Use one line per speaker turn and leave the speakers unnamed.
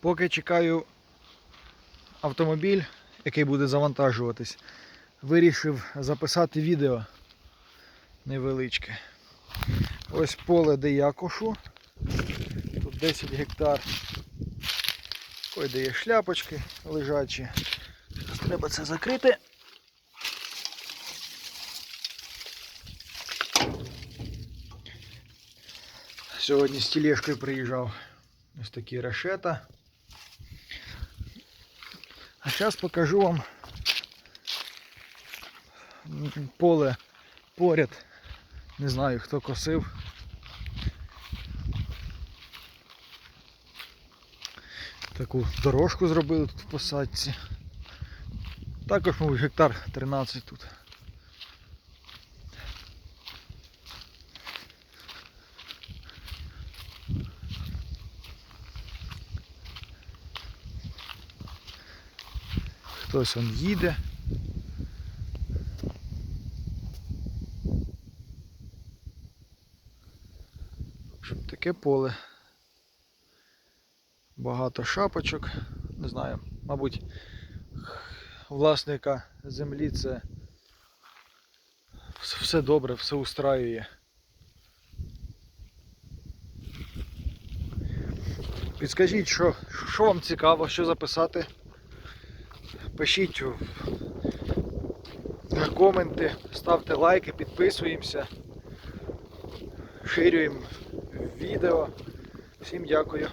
Поки чекаю автомобіль, який буде завантажуватись, вирішив записати відео невеличке. Ось поле, де я кошу. Тут 10 гектар. Ой, де є шляпочки лежачі. Треба це закрити. Сьогодні з тележкою приїжджав. Ось такі решета. А зараз покажу вам поле поряд. Не знаю хто косив. Таку дорожку зробили тут в посадці. Також, мабуть, гектар 13 тут. Хтось он їде. Общем, таке поле. Багато шапочок. Не знаю, мабуть, власника землі це все добре, все устраює. Підскажіть, що, що вам цікаво, що записати. Пишіть коменти, ставте лайки, підписуємося, ширюємо відео. Всім дякую.